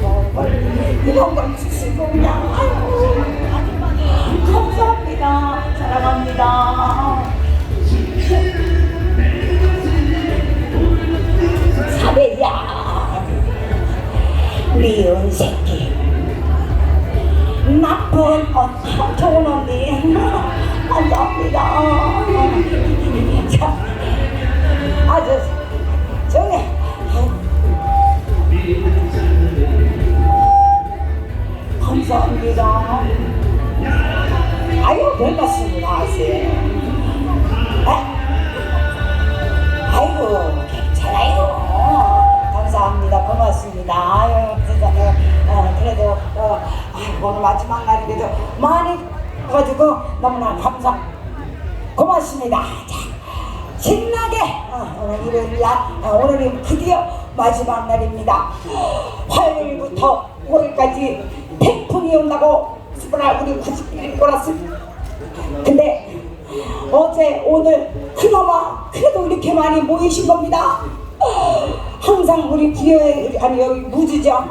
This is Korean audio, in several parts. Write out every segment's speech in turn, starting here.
뭐, 이런 걸 주시고 그냥, 아이고, 감사합니다. 사랑합니다. 사배야. 미운 새끼. 나쁜 언 좋은 언니. 감사합니다. 자 아주 정해 감사합니다 아유 별 말씀을 하세요 에? 아이고 괜찮아요. 감사합니다. 고맙습니다. 아유 세상에 어, 그래도 어, 아이고 오늘 마지막 날인데도 많이 가지고 너무나 감사 고맙습니다. 자 신나게 어, 오늘 일요일 날 어, 오늘이 드디어 마지막 날입니다. 화요일부터 5일까지 태풍이 온다고 스프라 우리 90일 꼬랐습니다. 근데 어제 오늘 그나마 그래도 이렇게 많이 모이신 겁니다. 항상 우리 부여 아니 여기 무주죠.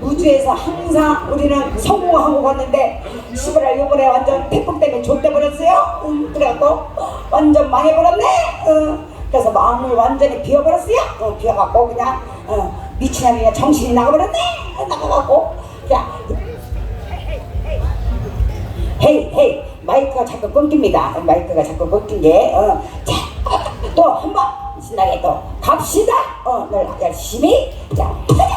무주에서 항상 우리는 성공하고 갔는데 시부라 요번에 완전 태풍 때문에 좆돼 버렸어요. 응, 그래갖고 완전 망해버렸네. 응. 그래서 마음을 완전히 비워버렸어요. 어, 비워갖고 그냥 어, 미친 아니냐 정신이 나가버렸네. 나가갖고 그냥 헤이 헤이 마이크가 자꾸 끊깁니다. 마이크가 자꾸 끊긴 게어자또 한 번. 신나게 또 갑시다. 어 열심히. 자 가자!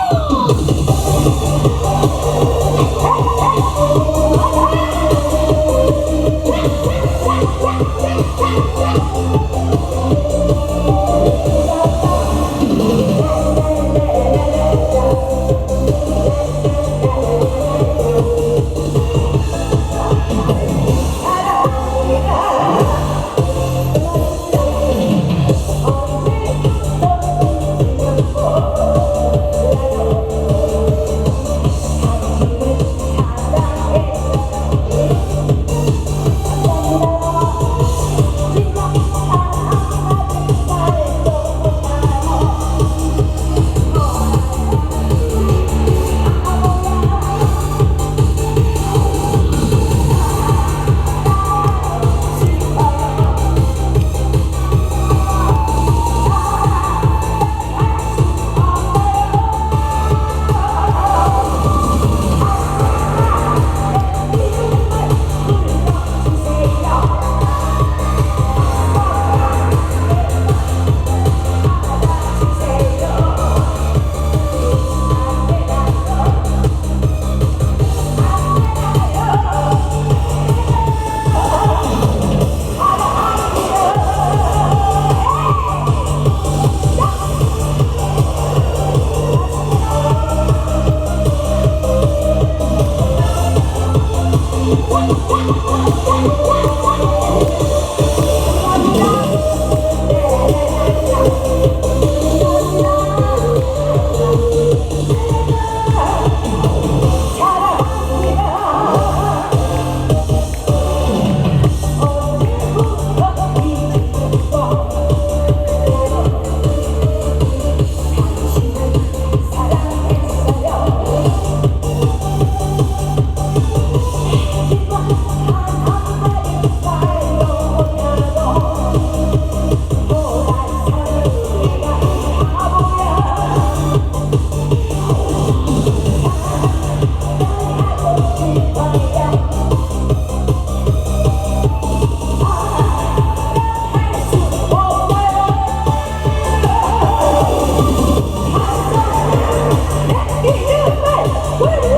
Woo!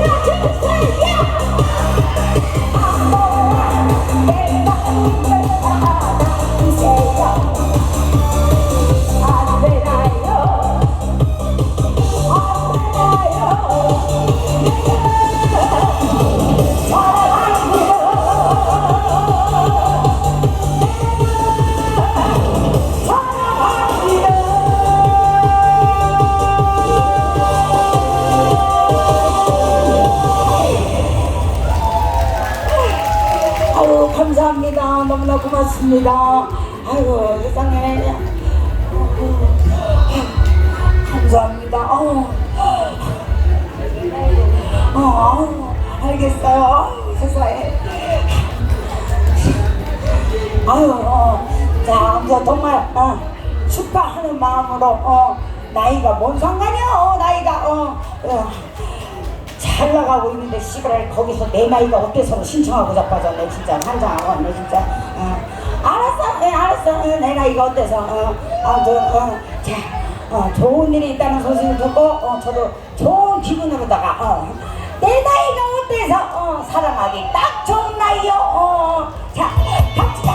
자, 이제 정말 어, 축하하는 마음으로 어, 나이가 뭔 상관이야? 어, 나이가 어, 어, 잘 나가고 있는데 시골에 거기서 내 나이가 어때서 신청하고 자빠졌네 진짜 환장하겠네 진짜. 어, 알았어, 예, 알았어. 어, 내 나이가 어때서? 어, 아무튼 어, 자, 어, 좋은 일이 있다는 소식을 듣고 어, 저도 좋은 기분으로다가 어, 내 나이가 어때서 어, 사랑하기 딱 좋은 나이요. 어, 자, 갑시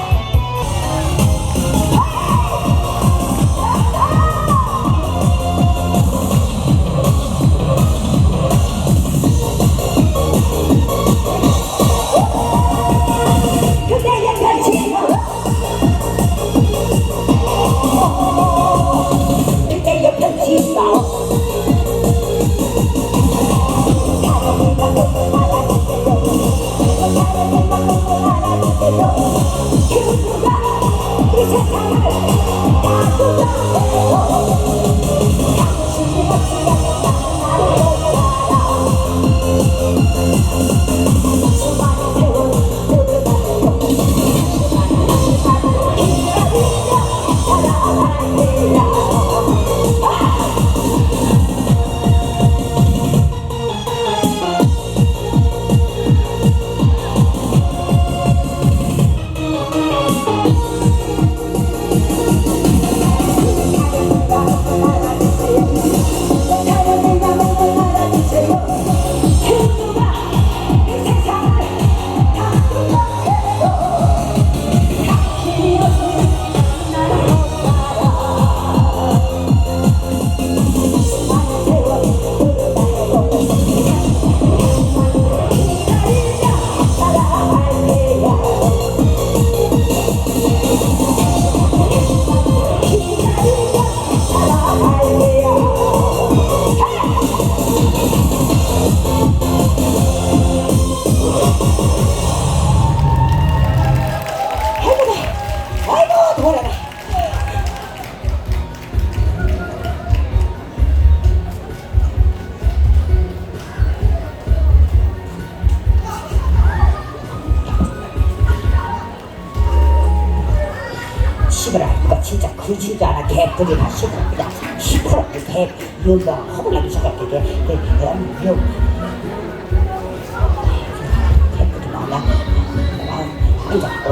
여 개뿔이 나오냐 내가 앉았고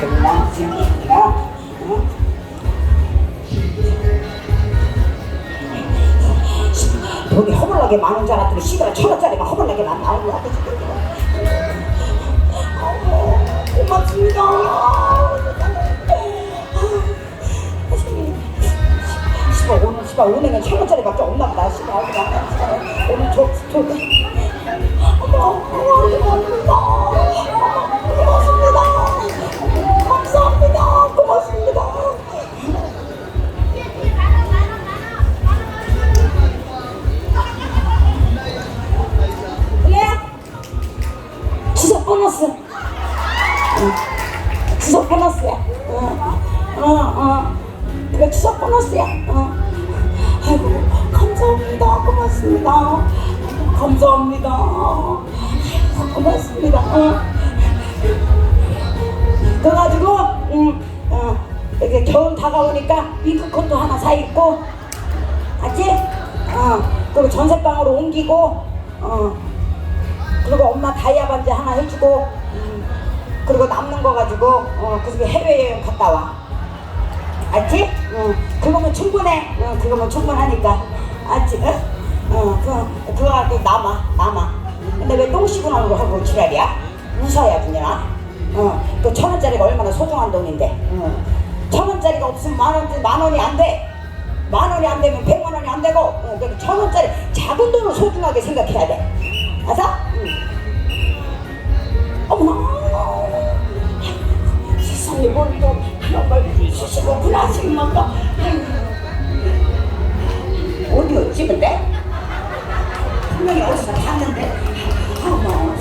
그냥 지금이야 돈이 허물나게 많은 줄 알았더니 시끄러 천 원짜리만 허물나게 만 나오고 하고 고맙습니다. 씨발 은행에 천 원짜리밖에 없나 보다. 씨발 오늘 저 저. 어머 고맙습니다. 고맙습니다. 감사합니다. 고맙습니다. 그래? 주소 보너스. 응. 주소 보너스야. 어. 그래 주소 보너스야. 어. 아이고 감사합니다. 고맙습니다. 감사합니다. 고맙습니다. 어. 그래가지고 음, 어, 이렇게 겨울 다가오니까 윙크콘도 하나 사 입고, 알지? 어. 그리고 전세방으로 옮기고, 어. 그리고 엄마 다이아 반지 하나 해주고 음, 그리고 남는 거 가지고 어, 그 중에 해외여행 갔다 와 알지? 어, 그거면 충분해 어, 그거면 충분하니까 알지? 어? 어, 그, 그거 갖고 남아 남아 근데 왜똥 씻고 나는 거 하고 지랄이야? 웃어야 그냥 어, 그천 원짜리가 얼마나 소중한 돈인데 어. 천 원짜리가 없으면 만 원, 만 원이 안 돼. 만 원이 안 되면 백만 원이 안 되고, 어, 그러니까 천 원짜리 작은 돈을 소중하게 생각해야 돼. 알았어? 응. 어머나. 세상에 뭘또 그런 걸 주시고구나, 정말가. 어디였지, 근데? 분명히 어디서 봤는데. 어머.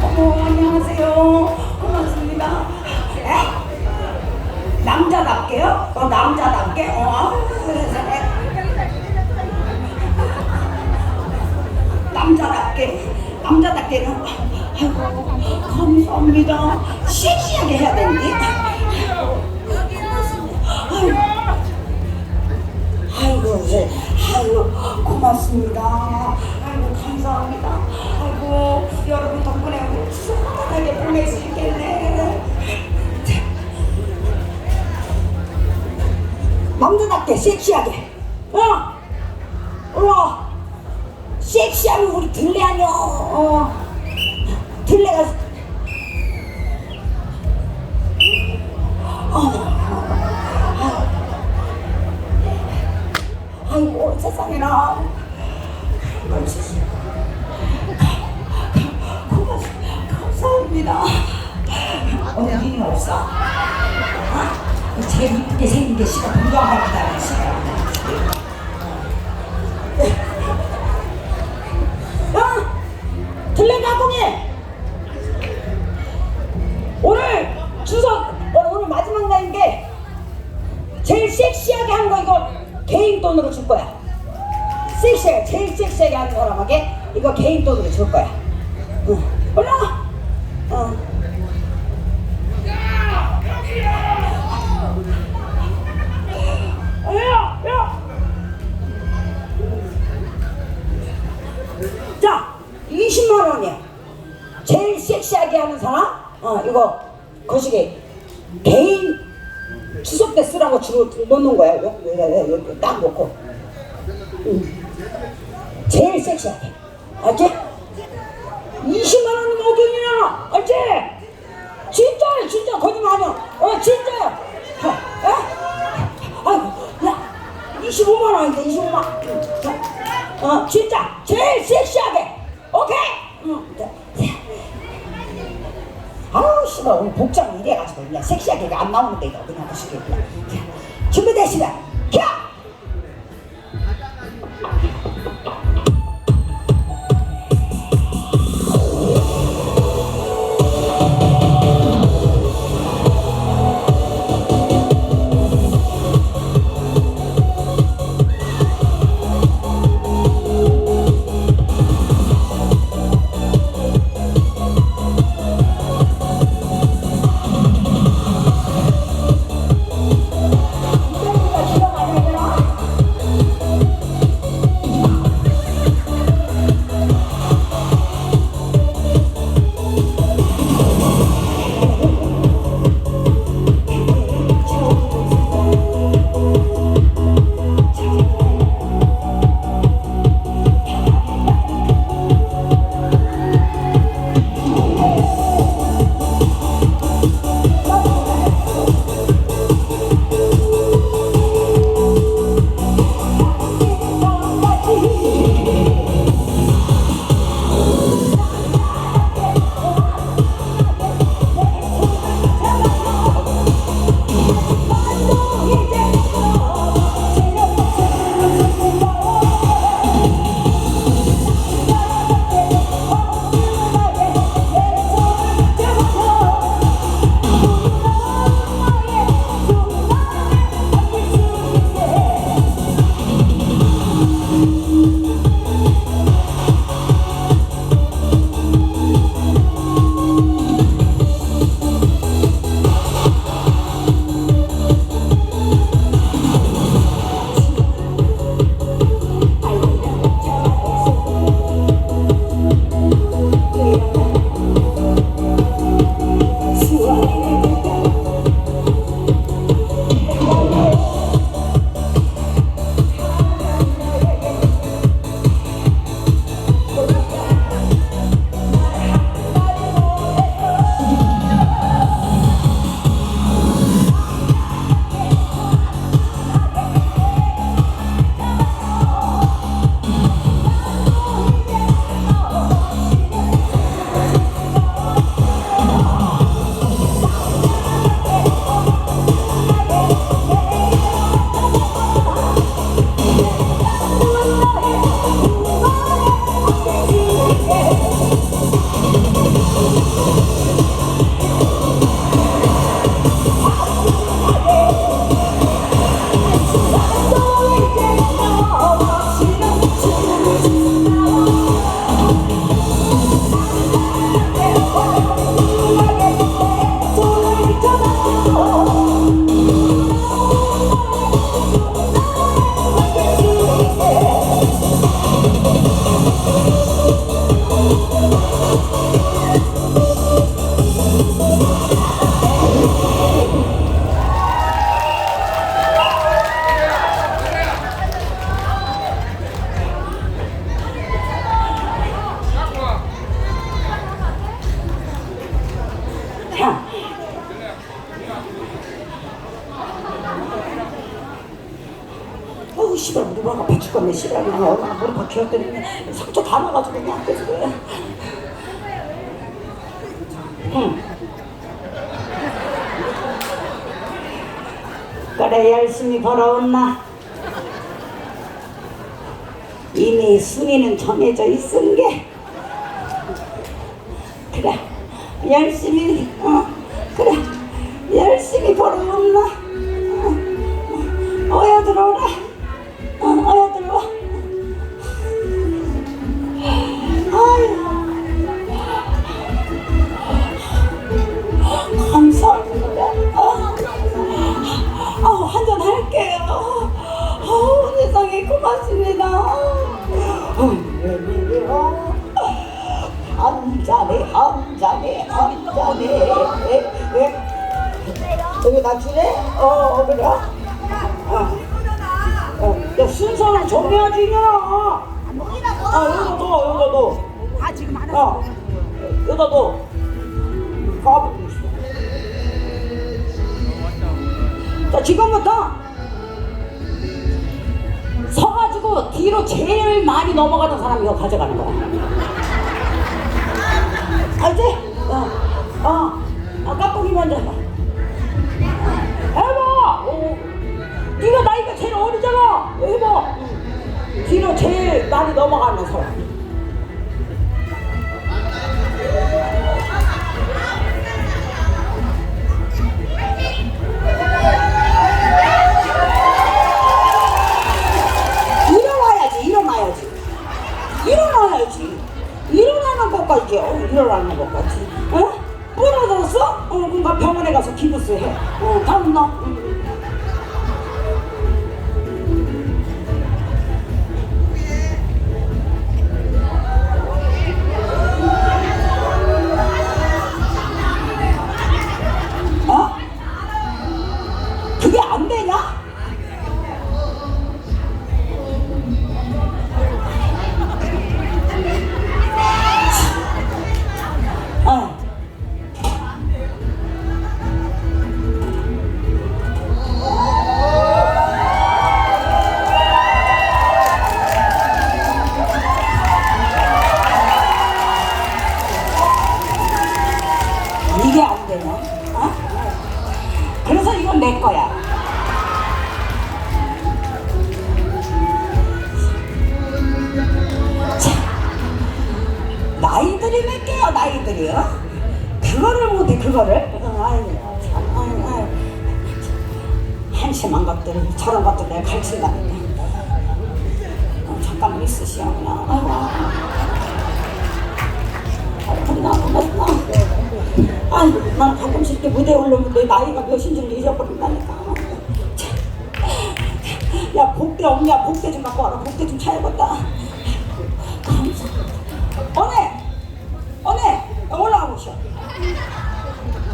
아이고 안녕하세요. 고맙습니다. 에? 남자답게요? 어, 남자답게? 어. 남자답게 남자답게는 감사합니다. 섹시하게 해야 되는데? 아이고 네. 아이고 고맙습니다. 아이고 감사합니다. 아이고 여러분 덕분에 우리 수고하게 보낼 수 있겠네. 남자답게 섹시하게. 어? 우와. 섹시하면 우리 들레 아니여 어. 마지막 날인 게 제일 섹시하게 하는 거 이거 개인 돈으로 줄 거야 섹시하게 제일 섹시하게 하는 사람에게 이거 개인 돈으로 줄 거야 응. 올라와 어. 자, 20만 원이야. 제일 섹시하게 하는 사람, 어 이거 거시기 개인 추석 때 쓰라고 주로 놓는 거야. 요, 딱 놓고. 응. 제일 섹시하게. 알지? 20만 원은 어디냐? 알지? 진짜야, 진짜 거짓말 아니야. 어, 진짜야. 어, 어? 야, 25만 원인데 25만. 원. 자, 어, 진짜 제일 섹시하게. 오케이. 응. 아우 씨발 오늘 복장 이래가지고 그냥 섹시하게 안 나오는데 이거 그냥 보시게 그냥. 자, 준비되시면 켜. 씨발 그냥 얼마나 무릎 아파 기었더니 상처 다 나가지고 그냥 그래서 그래 응. 그래 열심히 벌어온 나 이미 순위는 정해져 있은 게 나 주래? 어, 그래? 어. 어, 야, 순서를 정해야지, 야. 아, 여기다 둬, 여기다 둬. 아 지금 하나 야, 여기다 둬. 가보고 있어. 자 지금부터 서가지고 뒤로 제일 많이 넘어가는 사람이 이거 가져가는 거야 알지? 어, 어, 아, 깍두기 먼저 해봐 뒤로 제일 많이 넘어가는 사람. 일어나야지 일어나는 것까지 어, 일어나는 것까지. 어? 부러졌어? 어 그러니까 병원에 가서 기부스 해 어 다음 너 복대 없냐? 복대 좀 갖고 와라. 복대 좀 차야겠다. 언니! 언니! 올라가 보시오.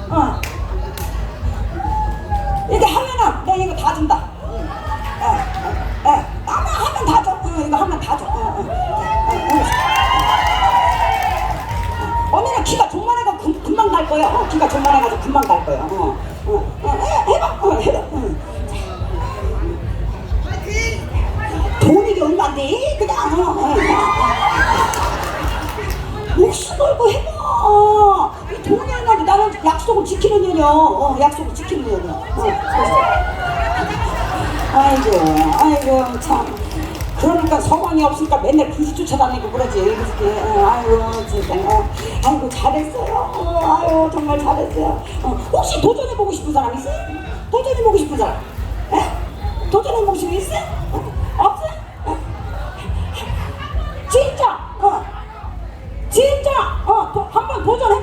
어. 이렇게 하면은 내가 이거 다 준다. 예, 예, 예. 하면, 다 줘. 어, 이거 하면 다 줘. 어, 어. 언니는 키가 좀만해가 금방 갈 거야. 어, 키가 좀만해가지고 금방 갈 거야. 어, 걸고 해봐. 이 돈이 얼마인데 나는 약속을 지키는 년이야. 어, 약속을 지키는 년이야. 어. 아이고, 아이고, 참. 그러니까 서방이 없으니까 맨날 귀신 쫓아다니고 그러지. 그렇게. 어, 아이고, 진짜. 어, 아이고, 잘했어요. 어, 아이고, 정말 잘했어요. 어, 혹시 도전해보고 싶은 사람 있어요? 도전해보고 싶은 사람? 에? 도전해보고 싶은 거 있어요? 어? 보고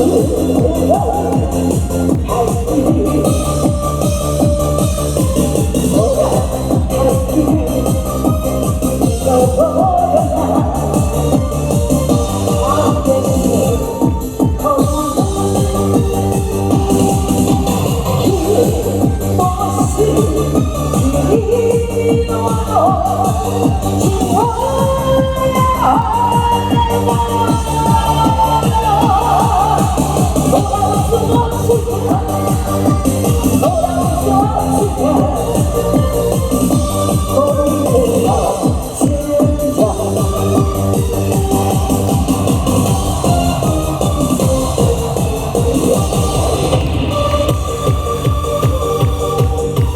아